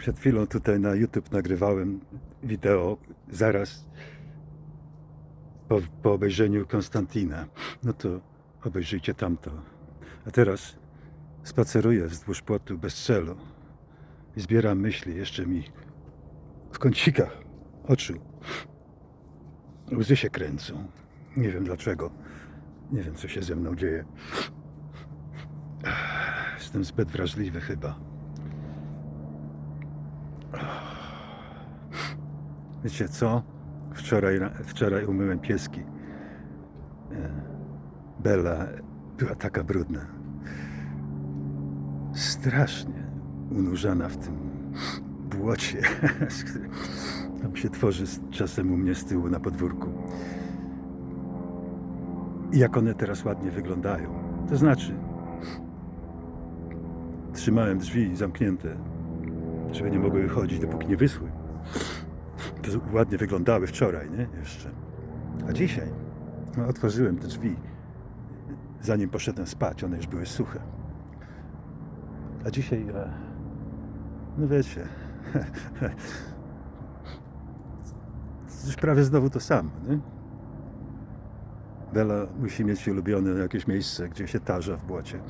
Przed chwilą tutaj na YouTube nagrywałem wideo zaraz po, po obejrzeniu Konstantina. No to obejrzyjcie tamto. A teraz spaceruję wzdłuż płotu bez celu i zbieram myśli. Jeszcze mi w kącikach oczu łzy się kręcą. Nie wiem dlaczego. Nie wiem, co się ze mną dzieje. Jestem zbyt wrażliwy chyba. Wiecie co? Wczoraj, ra- wczoraj umyłem pieski. E, Bella była taka brudna. Strasznie unurzana w tym błocie, tam się tworzy czasem u mnie z tyłu na podwórku. I jak one teraz ładnie wyglądają. To znaczy, trzymałem drzwi zamknięte, żeby nie mogły wychodzić, dopóki nie wyschły. Ładnie wyglądały wczoraj, nie? Jeszcze. A dzisiaj no, otworzyłem te drzwi, zanim poszedłem spać. One już były suche. A dzisiaj, e, no wiecie, już prawie znowu to samo, nie? Bela musi mieć ulubione jakieś miejsce, gdzie się tarza w błocie.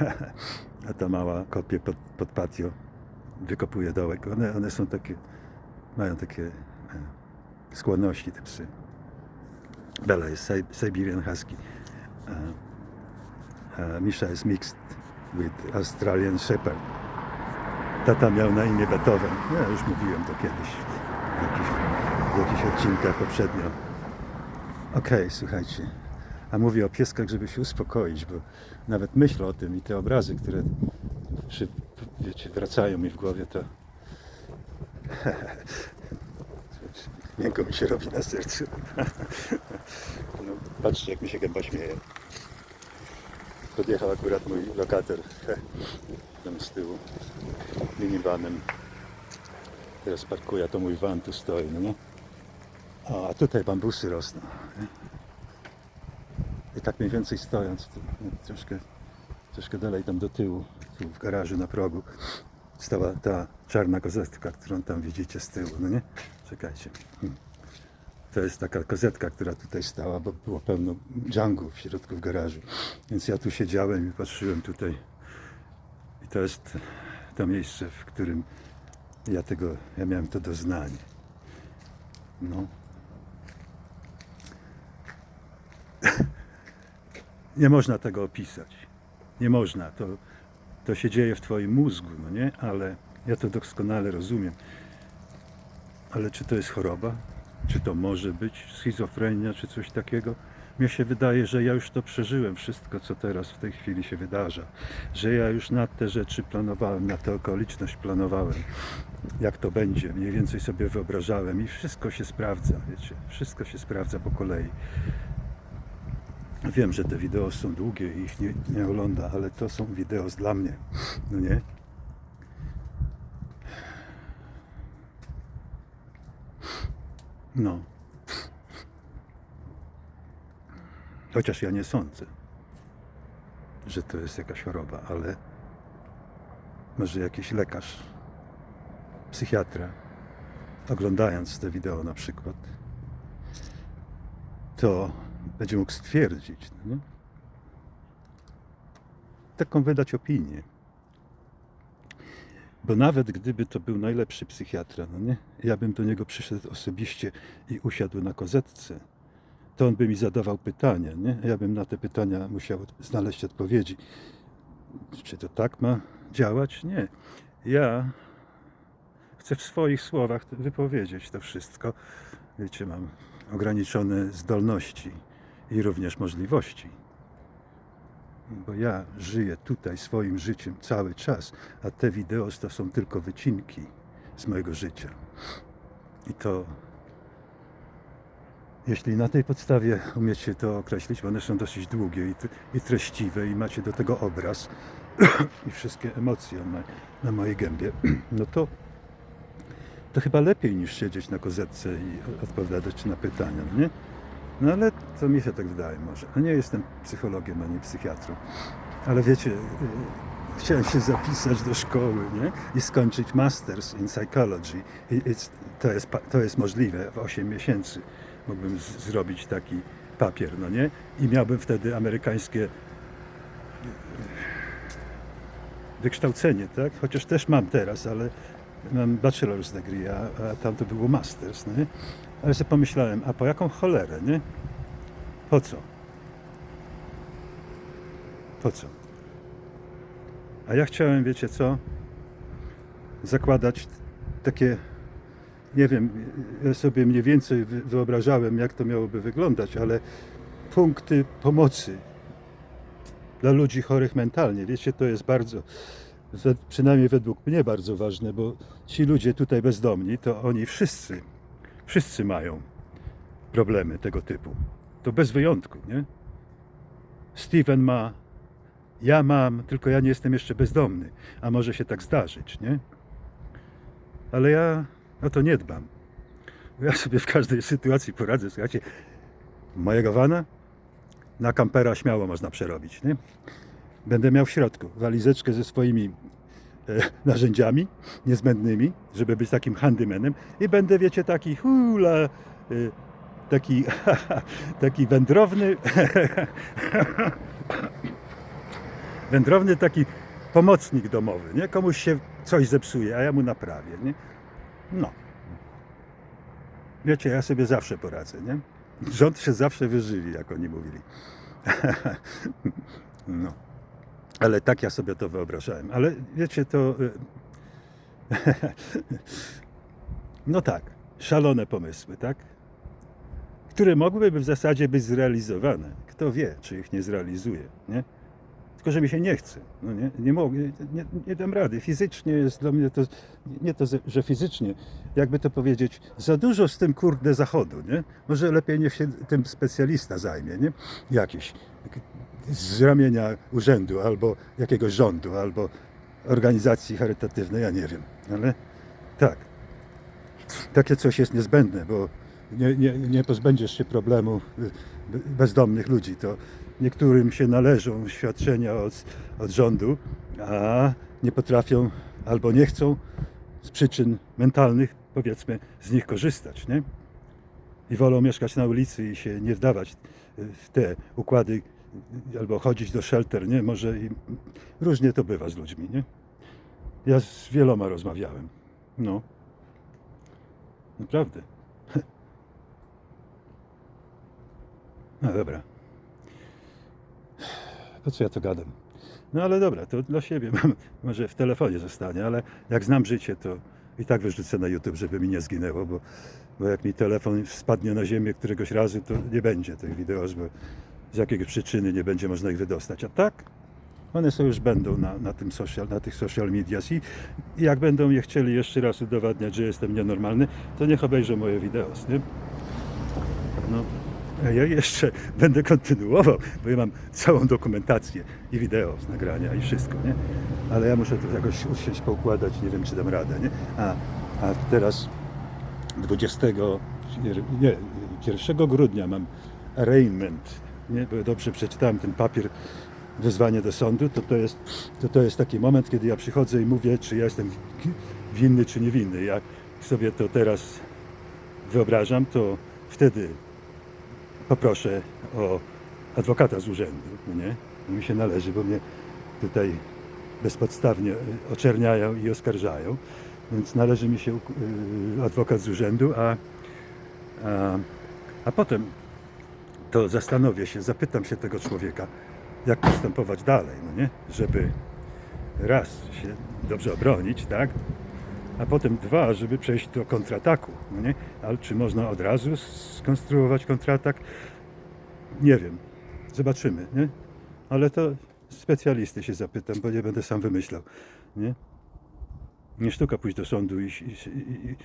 A ta mała kopie pod, pod patio, wykopuje dołek. One, one są takie, mają takie e, skłonności, te psy. Jest Sib- Siberian Husky. A, a Misha jest mixed with Australian Shepherd. Tata miał na imię Beethoven. Ja już mówiłem to kiedyś w jakichś, w jakichś odcinkach poprzednio. Okej, słuchajcie. A mówię o pieskach, żeby się uspokoić, bo nawet myślę o tym i te obrazy, które przy, wiecie, wracają mi w głowie, to miękko mi się robi na sercu. No, patrzcie, jak mi się gęba śmieje. Podjechał akurat mój lokator tam z tyłu minivanem. Teraz parkuje, a to mój van tu stoi, no nie? A tutaj bambusy rosną. nie? I tak mniej więcej stojąc, no, troszkę, troszkę dalej tam do tyłu, tu w garażu na progu, stała ta czarna kozetka, którą tam widzicie z tyłu, no nie? Czekajcie. Hmm. To jest taka kozetka, która tutaj stała, bo było pełno dżunglu w środku w garażu. Więc ja tu siedziałem i patrzyłem tutaj. I to jest to miejsce, w którym ja tego, ja miałem to doznanie. No. Nie można tego opisać. Nie można. To, to się dzieje w Twoim mózgu, no nie? Ale ja to doskonale rozumiem. Ale czy to jest choroba? Czy to może być schizofrenia, czy coś takiego? Mnie się wydaje, że ja już to przeżyłem, wszystko, co teraz w tej chwili się wydarza. Że ja już na te rzeczy planowałem, na tę okoliczność planowałem, jak to będzie. Mniej więcej sobie wyobrażałem i wszystko się sprawdza, wiecie. Wszystko się sprawdza po kolei. Wiem, że te wideo są długie i ich nie, nie ogląda, ale to są wideo dla mnie. No nie? No. Chociaż ja nie sądzę, że to jest jakaś choroba, ale może jakiś lekarz, psychiatra, oglądając te wideo na przykład, to będzie mógł stwierdzić, no taką wydać opinię. Bo nawet gdyby to był najlepszy psychiatra, no nie? ja bym do niego przyszedł osobiście i usiadł na kozetce, to on by mi zadawał pytania, nie? Ja bym na te pytania musiał znaleźć odpowiedzi. Czy to tak ma działać? Nie. Ja chcę w swoich słowach wypowiedzieć to wszystko. Wiecie, mam ograniczone zdolności i również możliwości. Bo ja żyję tutaj swoim życiem cały czas, a te wideo to są tylko wycinki z mojego życia. I to, jeśli na tej podstawie umiecie to określić, bo one są dosyć długie i, i treściwe, i macie do tego obraz i wszystkie emocje na, na mojej gębie, no to to chyba lepiej niż siedzieć na kozetce i odpowiadać na pytania, no nie? No ale to mi się tak wydaje może. No nie jestem psychologiem ani psychiatrą. Ale wiecie, y, chciałem się zapisać do szkoły nie? i skończyć Masters in Psychology. To, jest, to jest możliwe, w 8 miesięcy mógłbym zrobić taki papier, no nie? I miałbym wtedy amerykańskie wykształcenie, tak? Chociaż też mam teraz, ale mam bachelor's degree, a, a tam to było masters, nie? Ale sobie pomyślałem, a po jaką cholerę, nie? Po co? Po co? A ja chciałem, wiecie co? Zakładać takie, nie wiem, ja sobie mniej więcej wy- wyobrażałem, jak to miałoby wyglądać, ale punkty pomocy dla ludzi chorych mentalnie. Wiecie, to jest bardzo, przynajmniej według mnie bardzo ważne, bo ci ludzie tutaj bezdomni, to oni wszyscy, wszyscy mają problemy tego typu. To bez wyjątku, nie? Steven ma, ja mam, tylko ja nie jestem jeszcze bezdomny, a może się tak zdarzyć, nie? Ale ja o to nie dbam. Ja sobie w każdej sytuacji poradzę. Słuchajcie, mojego wana na kampera śmiało można przerobić, nie? Będę miał w środku walizeczkę ze swoimi narzędziami niezbędnymi, żeby być takim handymanem i będę, wiecie, taki hula, e, taki, taki wędrowny, wędrowny taki pomocnik domowy, nie? Komuś się coś zepsuje, a ja mu naprawię, nie? No. Wiecie, ja sobie zawsze poradzę, nie? Rząd się zawsze wyżywi, jak oni mówili. No. Ale tak ja sobie to wyobrażałem. Ale wiecie, to. y, No tak, szalone pomysły, tak? Które mogłyby w zasadzie być zrealizowane. Kto wie, czy ich nie zrealizuje, nie? Tylko, że mi się nie chce. No nie, nie mogę, nie, nie dam rady. Fizycznie jest dla mnie to, nie to, że fizycznie, jakby to powiedzieć, za dużo z tym kurde zachodu, nie? Może lepiej niech się tym specjalista zajmie, nie? Jakiś z ramienia urzędu, albo jakiegoś rządu, albo organizacji charytatywnej, ja nie wiem. Ale tak, takie coś jest niezbędne, bo nie, nie, nie pozbędziesz się problemu y, be- bezdomnych ludzi. To niektórym się należą świadczenia od, od rządu, a nie potrafią albo nie chcą z przyczyn mentalnych, powiedzmy, z nich korzystać. Nie? I wolą mieszkać na ulicy i się nie wdawać y, w te układy y, albo chodzić do shelter, nie? Może i różnie to bywa z ludźmi, nie? Ja z wieloma rozmawiałem. No. Naprawdę. No dobra. Po co ja to gadam? No ale dobra, to dla siebie. Może w telefonie zostanie, ale jak znam życie, to i tak wyrzucę na YouTube, żeby mi nie zginęło, bo, bo jak mi telefon spadnie na ziemię któregoś razu, to nie będzie tych wideo, bo z jakiejś przyczyny nie będzie można ich wydostać. A tak, one są już będą na, na, tym social, na tych social medias i, i jak będą je chcieli jeszcze raz udowadniać, że jestem nienormalny, to niech obejrzą moje wideo, nie? No, ja jeszcze będę kontynuował, bo ja mam całą dokumentację i wideo z nagrania i wszystko, nie? Ale ja muszę to jakoś usiąść, poukładać, nie wiem czy dam radę, nie? A, a teraz 20, nie, 1 grudnia mam arraignment, nie? Bo dobrze przeczytałem ten papier wezwanie do sądu, to to jest, to to jest taki moment, kiedy ja przychodzę i mówię, czy ja jestem winny, czy niewinny. Jak sobie to teraz wyobrażam, to wtedy poproszę o adwokata z urzędu, nie? Mi się należy, bo mnie tutaj bezpodstawnie y, oczerniają i oskarżają, więc należy mi się y, adwokat z urzędu, a, a, a potem to zastanowię się, zapytam się tego człowieka, jak postępować dalej, no nie? Żeby raz się dobrze obronić, tak? A potem dwa, żeby przejść do kontrataku, no nie? Ale czy można od razu skonstruować kontratak? Nie wiem. Zobaczymy, nie? Ale to specjalisty się zapytam, bo nie będę sam wymyślał, nie? Nie sztuka pójść do sądu i, i, i,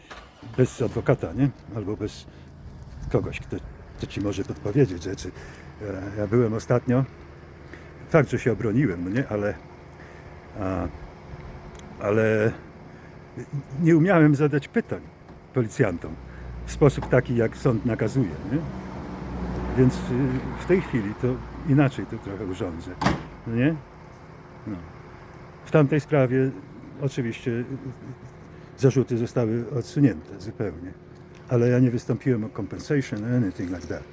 bez adwokata, nie? Albo bez kogoś, kto, kto ci może podpowiedzieć rzeczy. Ja, ja byłem ostatnio, fakt, że się obroniłem, no nie? Ale, a, ale nie umiałem zadać pytań policjantom w sposób taki, jak sąd nakazuje. Nie? Więc y, w tej chwili to inaczej to trochę urządzę. Nie? No. W tamtej sprawie oczywiście zarzuty zostały odsunięte zupełnie. Ale ja nie wystąpiłem o compensation or anything like that.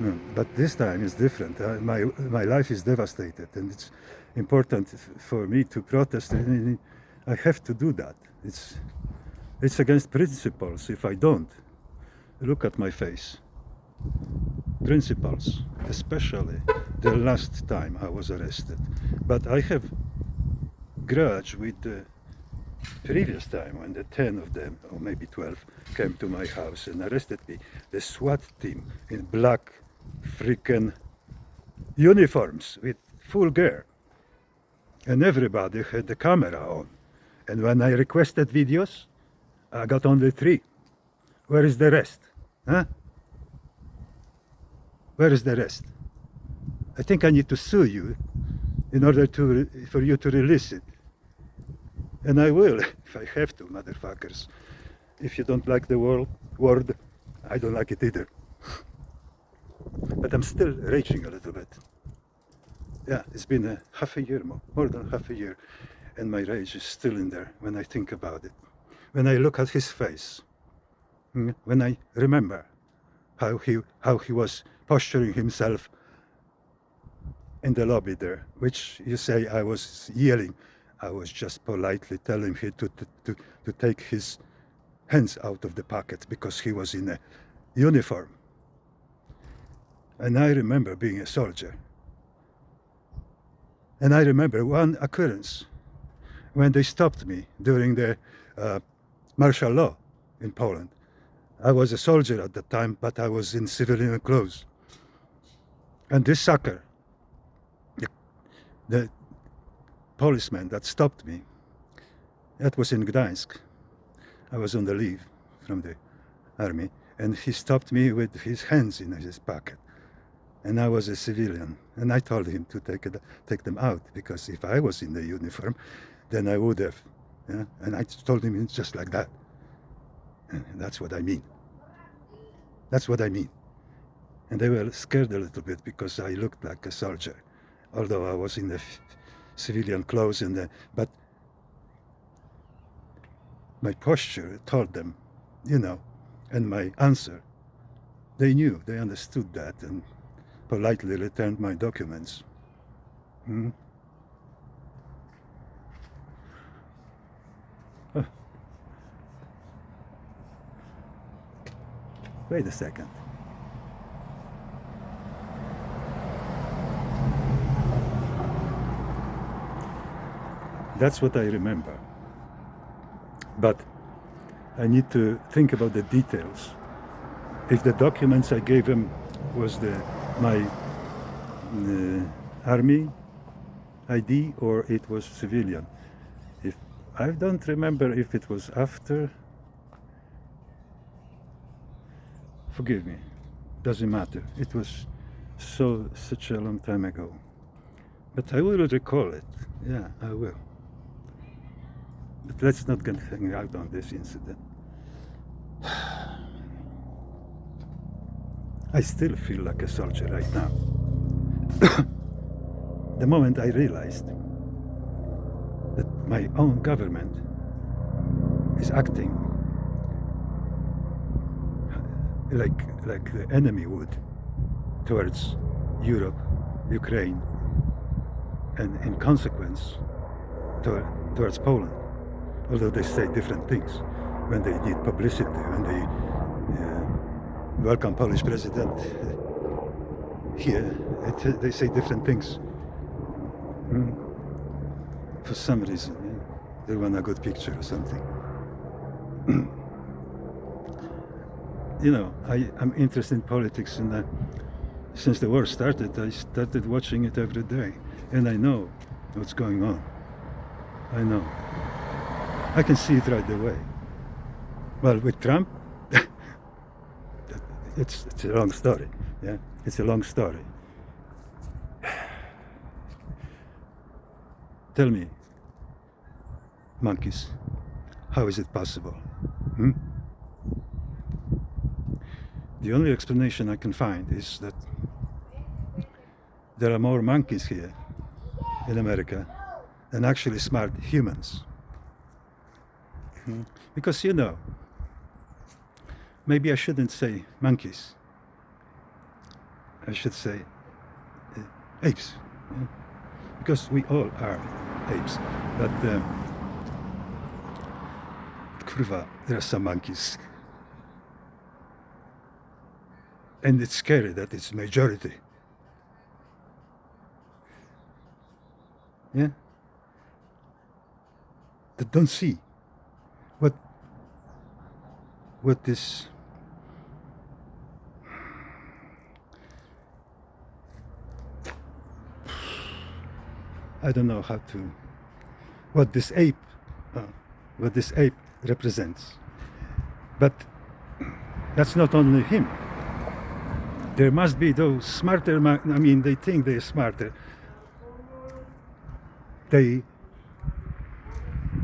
No, but this time is different. My, my life is devastated and it's important for me to protest. I have to do that. It's, it's against principles if I don't. Look at my face. Principles, especially the last time I was arrested. But I have grudge with the previous time when the 10 of them, or maybe 12, came to my house and arrested me. The SWAT team in black freaking uniforms with full gear. And everybody had the camera on. And when I requested videos, I got only three. Where is the rest? Huh? Where is the rest? I think I need to sue you in order to for you to release it. And I will, if I have to, motherfuckers. If you don't like the word, word, I don't like it either. But I'm still raging a little bit. Yeah, it's been a half a year, more, more than half a year, and my rage is still in there when I think about it. When I look at his face, mm, when I remember how he how he was posturing himself in the lobby there, which you say I was yelling. I was just politely telling him to, to, to, to take his hands out of the pocket because he was in a uniform. And I remember being a soldier. And I remember one occurrence when they stopped me during the uh, martial law in Poland. I was a soldier at the time, but I was in civilian clothes. And this sucker, the, the policeman that stopped me, that was in Gdańsk. I was on the leave from the army, and he stopped me with his hands in his pocket. And I was a civilian, and I told him to take it, take them out because if I was in the uniform, then I would have. Yeah? And I told him it's just like that. And that's what I mean. That's what I mean. And they were scared a little bit because I looked like a soldier, although I was in the civilian clothes. And the, but my posture told them, you know, and my answer, they knew, they understood that, and politely returned my documents. Hmm? Wait a second. That's what I remember. But I need to think about the details. If the documents I gave him was the my uh, army ID or it was civilian. If I don't remember if it was after. Forgive me. Doesn't matter. It was so such a long time ago. But I will recall it. Yeah, I will. But let's not get hung out on this incident. I still feel like a soldier right now. the moment I realized that my own government is acting like like the enemy would towards Europe, Ukraine, and in consequence to, towards Poland. Although they say different things when they need publicity, when they uh, welcome Polish president here, it, they say different things. Hmm. For some reason, yeah. they want a good picture or something. you know, I, I'm interested in politics, and uh, since the war started, I started watching it every day, and I know what's going on. I know. I can see it right away. Well, with Trump, it's it's a long story. Yeah, it's a long story. Tell me, monkeys, how is it possible? Hmm? The only explanation I can find is that there are more monkeys here in America than actually smart humans. Hmm. Because you know, maybe I shouldn't say monkeys. I should say uh, apes. yeah. Because we all are apes. But um, there are some monkeys. And it's scary that it's majority. Yeah? That don't see what what this I don't know how to what this ape uh, what this ape represents. But that's not only him. There must be those smarter. I mean, they think they're smarter. They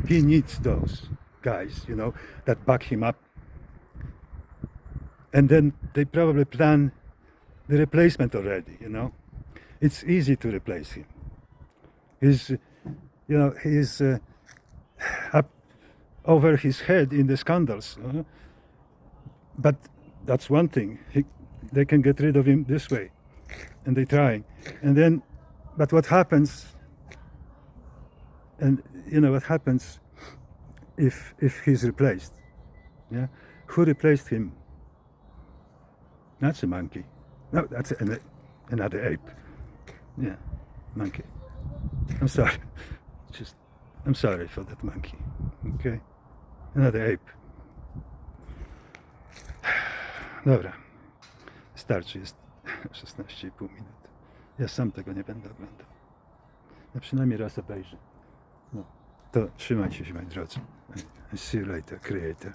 he needs those guys, you know, that back him up. And then they probably plan the replacement already, you know. It's easy to replace him. He's, you know, he's uh, up over his head in the scandals. uh, But that's one thing. He, they can get rid of him this way. And they try. And then, but what happens, and you know what happens if if he's replaced? Yeah, who replaced him? That's a monkey. No, that's an, another ape. Yeah, monkey. I'm sorry. Just, I'm sorry for that monkey. Okay, another ape. Dobra, starczy, jest 16,5 minut. Ja sam tego nie będę oglądał. Ja przynajmniej raz obejrzę. No, to trzymajcie się, moi drodzy. See you later, creator.